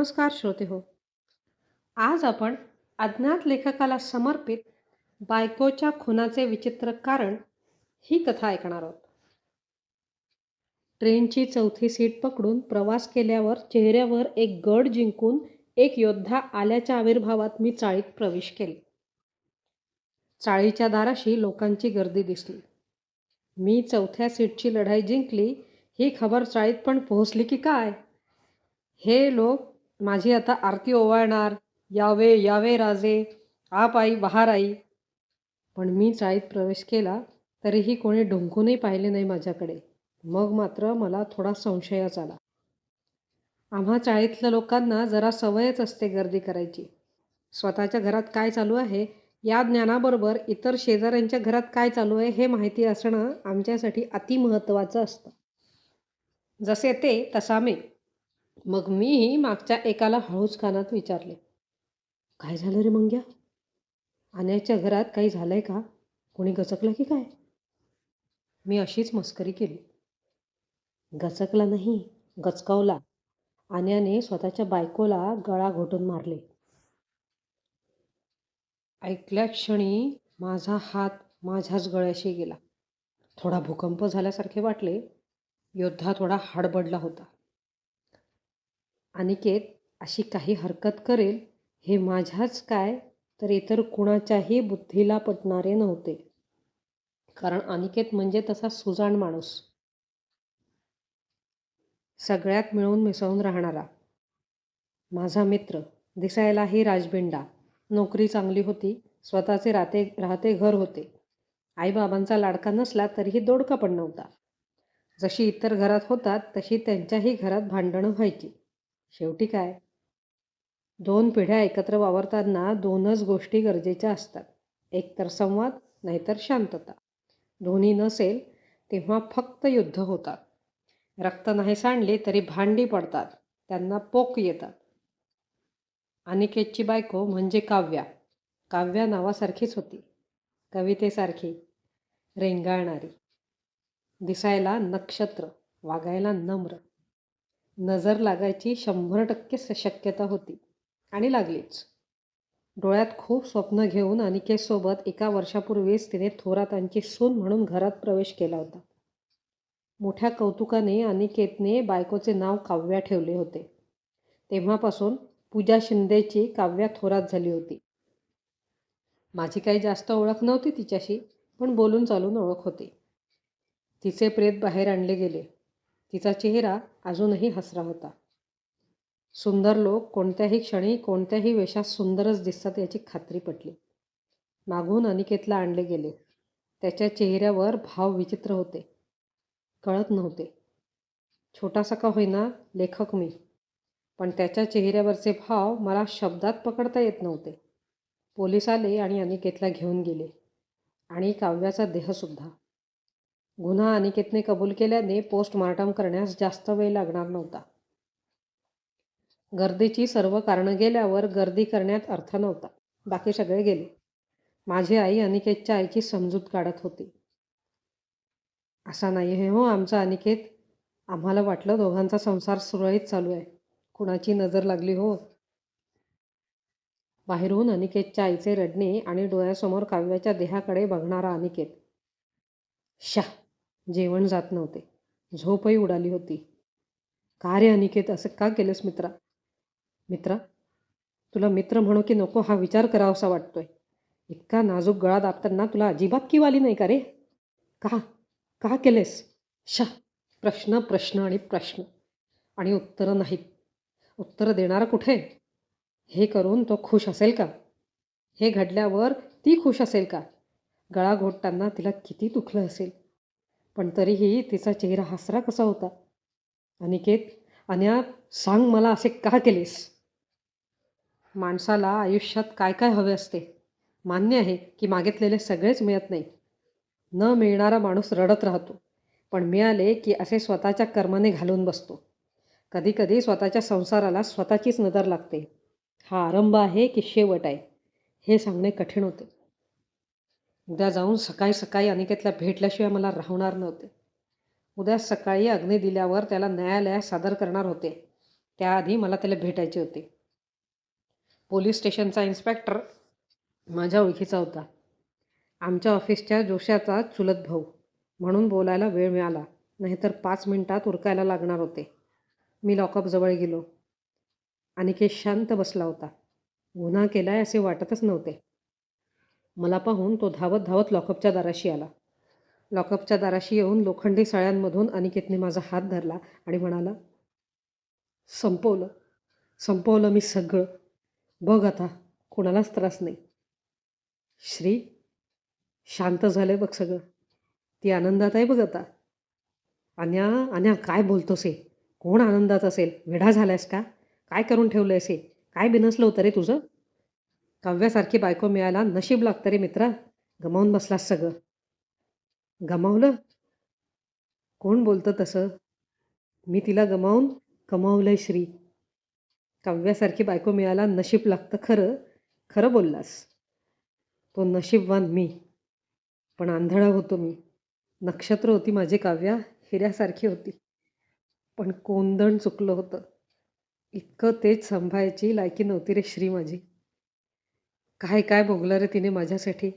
नमस्कार श्रोते हो. आज आपण अज्ञात लेखकाला समर्पित बायकोच्या खुनाचे विचित्र कारण ही कथा ऐकणार आहोत. ट्रेनची चौथी सीट पकडून प्रवास केल्यावर चेहऱ्यावर एक गड जिंकून एक योद्धा आल्याच्या आविर्भावात मी चाळीत प्रवेश केले. चाळीच्या दाराशी लोकांची गर्दी दिसली. मी चौथ्या सीटची लढाई जिंकली ही खबर चाळीत पण पोहोचली की काय? हे लोक माझी आता आरती ओवाळणार. यावे यावे राजे. आप आई बहार आई. पण मी चाळीत प्रवेश केला तरीही कोणी ढुंकूनही पाहिले नाही माझ्याकडे. मग मात्र मला थोडा संशयच आला. आम्हा चाळीतल्या लोकांना जरा सवयच असते गर्दी करायची. स्वतःच्या घरात काय चालू आहे या ज्ञानाबरोबर इतर शेजाऱ्यांच्या घरात काय चालू आहे हे माहिती असणं आमच्यासाठी अतिमहत्त्वाचं असतं. जसे ते तसा मी. मग मीही मागच्या एकाला हळूच कानात विचारले काय झालं रे मंग्या? आण्याच्या घरात काही झालंय का? कोणी गचकलं की काय? मी अशीच मस्करी केली. गचकला नाही गचकावला. आण्याने स्वतःच्या बायकोला गळा घोटून मारले. ऐकल्या क्षणी माझा हात माझ्याच गळ्याशी गेला. थोडा भूकंप झाल्यासारखे वाटले. योद्धा थोडा हडबडला होता. अनिकेत अशी काही हरकत करेल हे माझ्याच काय? तर इतर कुणाच्याही बुद्धीला पटणारे नव्हते. कारण अनिकेत म्हणजे तसा सुजाण माणूस. सगळ्यात मिळून मिसळून राहणारा. माझा मित्र दिसायलाही राजबिंडा. नोकरी चांगली होती स्वतःचे राहते राहते घर होते. आईबाबांचा लाडका नसला तरीही दोडका पण नव्हता. जशी इतर घरात होतात तशी त्यांच्याही घरात भांडणं व्हायची. शेवटी काय? दोन पिढ्या एकत्र वावरताना दोनच गोष्टी गरजेच्या असतात. एकतर संवाद नाहीतर शांतता. दोन्ही नसेल तेव्हा फक्त युद्ध होतात. रक्त नाही सांडले तरी भांडी पडतात. त्यांना पोक येतात. अनिकेतची बायको म्हणजे काव्या. काव्या नावासारखीच होती. कवितेसारखी. रेंगाळणारी. दिसायला नक्षत्र वागायला नम्र. नजर लागायची शंभर टक्के शक्यता होती. आणि लागलीच. डोळ्यात खूप स्वप्न घेऊन अनिकेतसोबत एका वर्षापूर्वीच तिने थोरातांची सून म्हणून घरात प्रवेश केला होता. मोठ्या कौतुकाने अनिकेतने बायकोचे नाव काव्या ठेवले होते. तेव्हापासून पूजा शिंदेची काव्या थोरात झाली होती. माझी काही जास्त ओळख नव्हती तिच्याशी पण बोलून चालून ओळख होती. तिचे प्रेत बाहेर आणले गेले. तिचा चेहरा अजूनही हसरा होता. सुंदर लोक कोणत्याही क्षणी कोणत्याही वेशात सुंदरच दिसतात याची खात्री पटली. मागून अनिकेतला आणले गेले. त्याच्या चेहऱ्यावर भाव विचित्र होते. कळत नव्हते. छोटासा का होईना लेखक मी. पण त्याच्या चेहऱ्यावरचे भाव मला शब्दात पकडता येत नव्हते. पोलीस आले आणि अनिकेतला घेऊन गेले. आणि काव्याचा देहसुद्धा. गुन्हा अनिकेतने कबूल केल्याने पोस्टमार्टम करण्यास जास्त वेळ लागणार नव्हता. गर्दीची सर्व कारणं गेल्यावर गर्दी करण्यात अर्थ नव्हता. बाकी सगळे गेले. माझी आई अनिकेतच्या आईची समजूत काढत होती. असा नाही हे हो आमचा अनिकेत. आम्हाला वाटलं दोघांचा संसार सुरळीत चालू आहे. कुणाची नजर लागली हो? बाहेरून अनिकेतच्या आईचे रडणे आणि डोळ्यासमोर काव्याच्या देहाकडे बघणारा अनिकेत शा जेवण जात नव्हते. झोपही उडाली होती. का रे अनिकेत असं का केलंस मित्रा? मित्रा तुला मित्र म्हणू की नको हा विचार करावासा वाटतोय. इतका नाजूक गळा दाबताना तुला अजिबात किव आली नाही का रे? का? का केलेस? शा प्रश्न प्रश्न आणि प्रश्न. आणि उत्तरं नाहीत. उत्तरं देणारा कुठे? हे करून तो खुश असेल का? हे घडल्यावर ती खुश असेल का? गळा घोटताना तिला किती दुखलं असेल. पण तरीही तिचा चेहरा हसरा कसा होता? अनिकेत अन्या सांग मला असे का केलेस? माणसाला आयुष्यात काय काय हवे असते? मान्य आहे की मागितलेले सगळेच मिळत नाही. न मिळणारा माणूस रडत राहतो. पण मिळाले की असे स्वतःच्या कर्माने घालून बसतो. कधीकधी स्वतःच्या संसाराला स्वतःचीच नजर लागते. हा आरंभ आहे की शेवट आहे हे सांगणे कठीण होते. उद्या जाऊन सकाळी सकाळी अनिकेतला भेटल्याशिवाय मला राहणार नव्हते. उद्या सकाळी अग्नी दिल्यावर त्याला न्यायालयात सादर करणार होते. त्याआधी मला त्याला भेटायचे होते. पोलीस स्टेशनचा इन्स्पेक्टर माझ्या ओळखीचा होता. आमच्या ऑफिसच्या जोशाचा चुलत भाऊ म्हणून बोलायला वेळ मिळाला. नाहीतर पाच मिनिटात उरकायला लागणार होते. मी लॉकअपजवळ गेलो. अनिकेत शांत बसला होता. गुन्हा केलाय असे वाटतच नव्हते. मला पाहून तो धावत धावत लॉकअपच्या दाराशी आला. लॉकअपच्या दाराशी येऊन लोखंडी सळ्यांमधून अनिकेतने माझा हात धरला आणि म्हणाला संपवलं. संपवलं मी सगळं. बघ आता कोणालाच त्रास नाही. श्री शांत झालंय बघ सगळं. ती आनंदात आहे बघ आता. अन्या अन्या काय बोलतोस हे? कोण आनंदात असेल? वेढा झालायस का? काय करून ठेवलंयस हे? काय बिनसलं होतं रे तुझं? काव्यासारखी बायको मिळायला नशीब लागतं रे मित्रा. गमावून बसलास सगळं. गमावलं? कोण बोलतं तसं? मी तिला गमावून कमावलंय श्री. काव्यासारखी बायको मिळायला नशीब लागतं खरं? खरं बोललास. तो नशीबवान मी. पण आंधळा होतो मी. नक्षत्र होती माझी काव्या. हिऱ्यासारखी होती. पण कोंदण चुकलं होतं. इतकं तेज सांभाळायची लायकी नव्हती रे श्री माझी. काय काय भोगलं रे तिने माझ्यासाठी?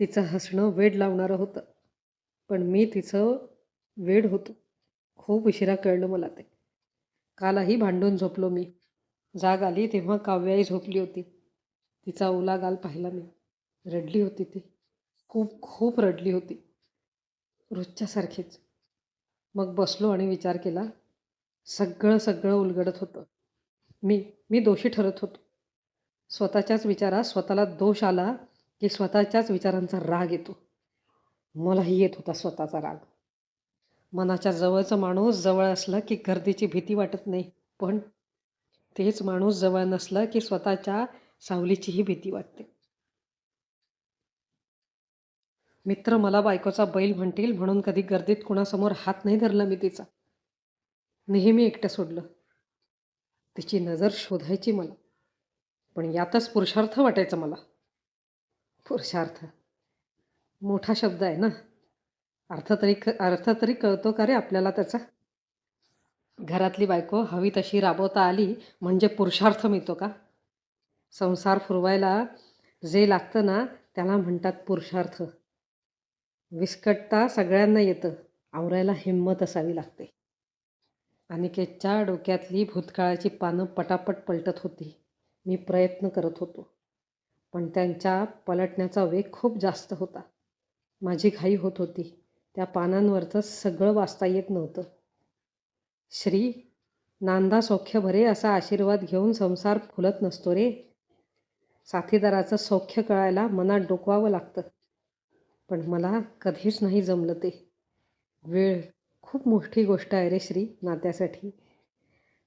तिचं हसणं वेड लावणारं होतं. पण मी तिचं वेड होतो. खूप उशिरा कळलं मला ते. कालही भांडून झोपलो मी. जाग आली तेव्हा काव्याही झोपली होती. तिचा ओला गाल पाहिला मी. रडली होती ती. खूप खूप रडली होती. रोजच्यासारखीच मग बसलो आणि विचार केला. सगळं सगळं उलगडत होतं. मी मी दोषी ठरत होतो. स्वतःच्याच विचारात स्वतःला दोष आला की स्वतःच्याच विचारांचा राग येतो. मलाही येत होता स्वतःचा राग. मनाच्या जवळचा माणूस जवळ असलं की गर्दीची भीती वाटत नाही पण तेच माणूस जवळ नसलं की स्वतःच्या सावलीचीही भीती वाटते. मित्र मला बायकोचा बैल म्हणतील म्हणून कधी गर्दीत कुणासमोर हात नाही धरला मी तिचा. नेहमी एकटं सोडलं. तिची नजर शोधायची मला. पण यातच पुरुषार्थ वाटायचं मला. पुरुषार्थ. मोठा शब्द आहे ना? अर्थ तरी क अर्थ तरी कळतो का रे आपल्याला त्याचा? घरातली बायको हवी तशी राबवता आली म्हणजे पुरुषार्थ मिळतो का? संसार फुरवायला जे लागतं ना त्याला म्हणतात पुरुषार्थ. विस्कटता सगळ्यांना येतं. आवरायला हिंमत असावी लागते. अनिकेतच्या डोक्यातली भूतकाळाची पानं पटापट पलटत होती. मी प्रयत्न करत होतो. पण त्यांच्या पलटण्याचा वेग खूप जास्त होता. माझी घाई होत होती. त्या पानांवरचं सगळं वाचता येत नव्हतं. श्री नांदा सौख्य भरे असा आशीर्वाद घेऊन संसार फुलत नसतो रे. साथीदाराचं सौख्य कळायला मनात डोकवावं लागतं. पण मला कधीच नाही जमलं ते. वेळ खूप मोठी गोष्ट आहे रे श्री नात्यासाठी.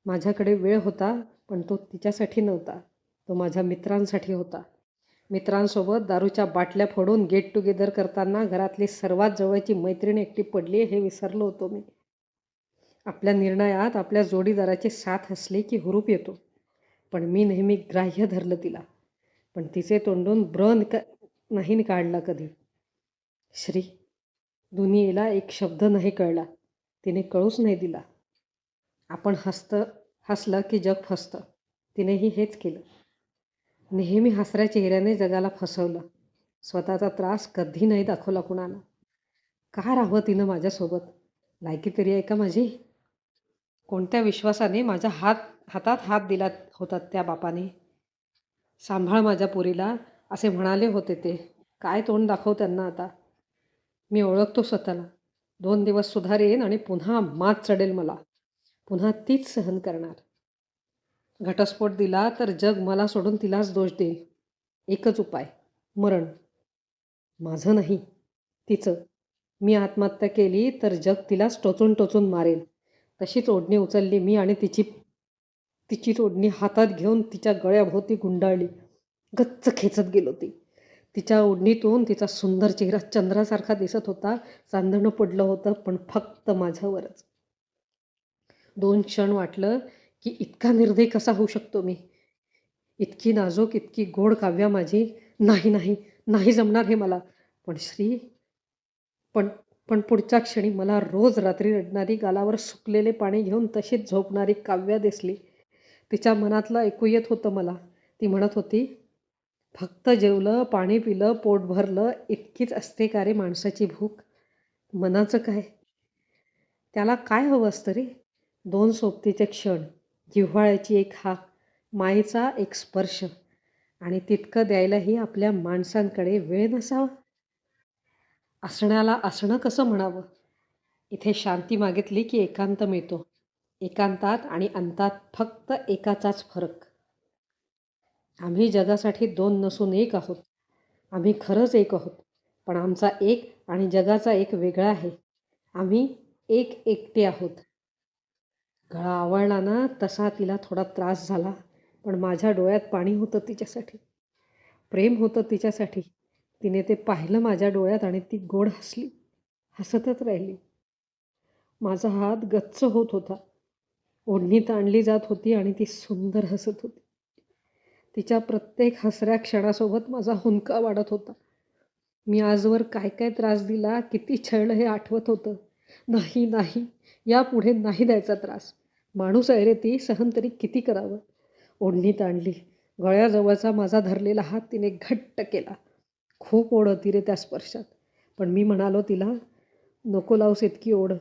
माझ्याकडे वेळ होता पण तो तिच्यासाठी नव्हता. तो माझ्या मित्रांसाठी होता. मित्रांसोबत दारूच्या बाटल्या फोडून गेट टुगेदर करताना घरातली सर्वात जवळची मैत्रीण एकटी पडली हे विसरलो होतो मी. आपल्या निर्णयात आपल्या जोडीदाराची साथ असली की हुरूप येतो. पण मी नेहमी ग्राह्य धरलं तिला. पण तिचे तोंडून ब्रन क नाही काढला कधी. श्री दुनियेला एक शब्द नाही कळला. तिने कळूच नाही दिला. आपण हस्त हसलं की जग फसतं. तिनेही हेच केलं. नेहमी हसऱ्या चेहऱ्याने जगाला फसवलं. स्वतःचा त्रास कधी नाही दाखवला कुणाला. का राहावं तिनं माझ्यासोबत? लायकी तरी आहे का माझी? कोणत्या विश्वासाने माझ्या हात हातात हात दिला होता त्या बापाने? सांभाळ माझ्या पुरीला असे म्हणाले होते ते. काय तोंड दाखव त्यांना आता? मी ओळखतो स्वतःला. दोन दिवस सुधार येईन आणि पुन्हा मात चढेल मला. पुन्हा तीच सहन करणार. घटस्फोट दिला तर जग मला सोडून तिलाच दोष देईल. एकच उपाय मरण. माझं नाही तिचं. मी आत्महत्या केली तर जग तिलाच टोचून टोचून मारेल. तशीच ओढणी उचलली मी आणि तिची तिचीच ओढणी हातात घेऊन तिच्या गळ्याभोवती गुंडाळली. गच्च खेचत गेलो ती. तिच्या ओढणीतून तिचा सुंदर चेहरा चंद्रासारखा दिसत होता. चांदणं पडलं होतं पण फक्त माझ्यावरच. दोन क्षण वाटलं की इतका निर्दय कसा होऊ शकतो मी? इतकी नाजूक इतकी गोड काव्या माझी नाही नाही नाही जमणार हे मला. पण श्री पण पण पुढच्या क्षणी मला रोज रात्री रडणारी गालावर सुकलेले पाणी घेऊन तशीच झोपणारी काव्या दिसली. तिच्या मनातलं ऐकू येत होतं मला. ती म्हणत होती फक्त जेवलं पाणी पिलं पोट भरलं इतकीच असते का रे माणसाची भूक? मनाचं काय? त्याला काय हवं असतं रे? दोन सोबतीचे क्षण जिव्हाळ्याची एक हाक मायेचा एक स्पर्श. आणि तितकं द्यायलाही आपल्या माणसांकडे वेळ नसावा. असण्याला असणं कसं म्हणावं? इथे शांती मागितली की एकांत मिळतो. एकांतात आणि अंतात फक्त एकाचाच फरक. आम्ही जगासाठी दोन नसून एक आहोत. आम्ही खरंच एक आहोत. पण आमचा एक आणि जगाचा एक वेगळा आहे. आम्ही एक एकटे आहोत. गळा आवळला ना तसा तिला थोडा त्रास झाला. पण माझ्या डोळ्यात पाणी होतं तिच्यासाठी. प्रेम होतं तिच्यासाठी. तिने ते पाहिलं माझ्या डोळ्यात आणि ती गोड हसली. हसतच राहिली. माझा हात गच्च होत होता. ओढणी ताणली जात होती आणि ती सुंदर हसत होती. तिच्या प्रत्येक हसऱ्या क्षणासोबत माझा हुंका वाढत होता. मी आजवर काय काय त्रास दिला किती छळलं हे आठवत होतं. नाही नाही. यापुढे नाही द्यायचा त्रास. माणूस आहे रे ती सहन तरी किती करावं? ओढणीत आणली. गळ्याजवळचा माझा धरलेला हात तिने घट्ट केला. खूप ओढ होती रे त्या स्पर्शात. पण मी म्हणालो तिला नको लावूस इतकी ओढ.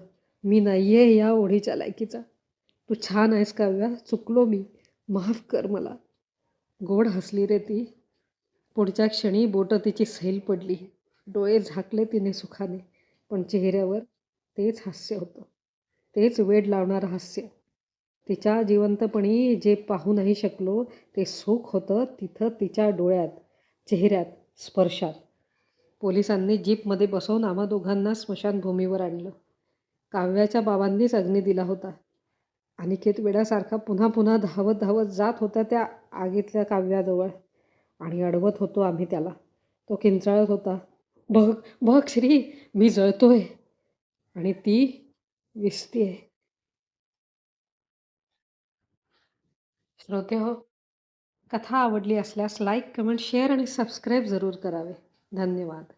मी नाही आहे या ओढीच्या लायकीचा. तू छान आहेस काव्या चुकलो मी. माफ कर मला. गोड हसली रे ती. पुढच्या क्षणी बोटं तिची सैल पडली. डोळे झाकले तिने सुखाने. पण चेहऱ्यावर तेच हास्य होतं. तेच वेड लावणारं हास्य तिच्या जिवंतपणी जे पाहू नाही शकलो ते सुख होतं तिथं तिच्या डोळ्यात चेहऱ्यात स्पर्शात. पोलिसांनी जीपमध्ये बसवून आम्हा दोघांना स्मशानभूमीवर आणलं. काव्याच्या बाबांनीच अग्नी दिला होता. अनिकेत वेड्यासारखा पुन्हा पुन्हा धावत धावत जात होता त्या आगीतल्या काव्याजवळ. आणि अडवत होतो आम्ही त्याला. तो किंचाळत होता. बघ बघ श्री मी जळतोय. आणि ती विसतीये श्रोते हो कथा आवडली असल्यास लाईक कमेंट शेअर आणि सबस्क्राईब ज़रूर करावे. धन्यवाद.